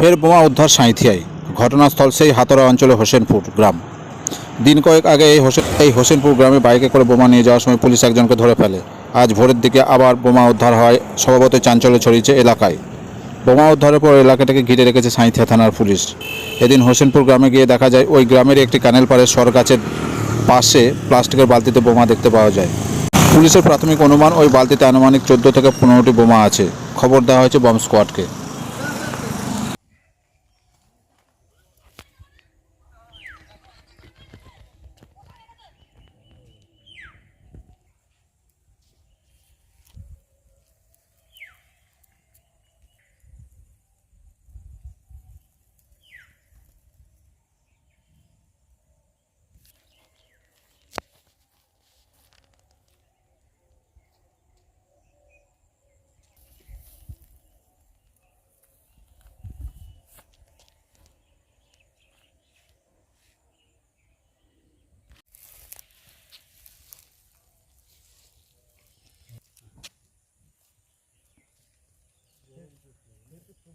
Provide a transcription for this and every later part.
ফের বোমা উদ্ধার সাঁইথিয়ায়। ঘটনাস্থল সেই হাতরা অঞ্চলে হোসেনপুর গ্রাম। দিন কয়েক আগে এই হোসেন এই হোসেনপুর গ্রামে বাইকে করে বোমা নিয়ে যাওয়ার সময় পুলিশ একজনকে ধরে ফেলে। আজ ভোরের দিকে আবার বোমা উদ্ধার হয় স্বভাবতই চাঞ্চল্য ছড়িয়েছে এলাকায়। বোমা উদ্ধারের পর এলাকাটাকে ঘিরে রেখেছে সাঁইথিয়া থানার পুলিশ। এদিন হোসেনপুর গ্রামে গিয়ে দেখা যায়, ওই গ্রামের একটি কানেল পাড়ে সর গাছের পাশে প্লাস্টিকের বালতিতে বোমা দেখতে পাওয়া যায়। পুলিশের প্রাথমিক অনুমান, ওই বালতিতে আনুমানিক চোদ্দ থেকে পনেরোটি বোমা আছে। খবর দেওয়া হয়েছে bomb স্কোয়াডকে।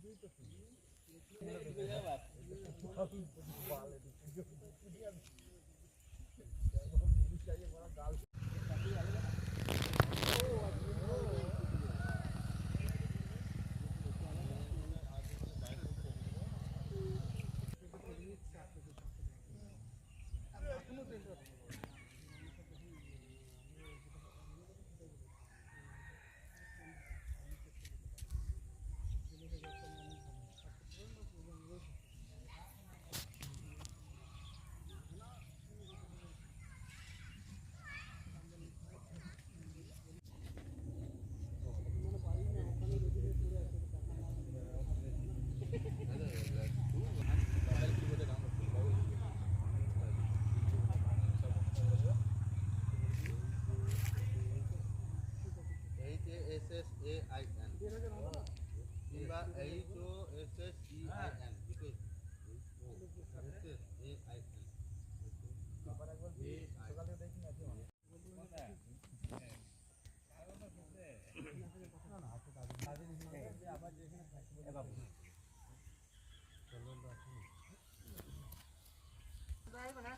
H A S S A I N কিংবা H O S S E I N না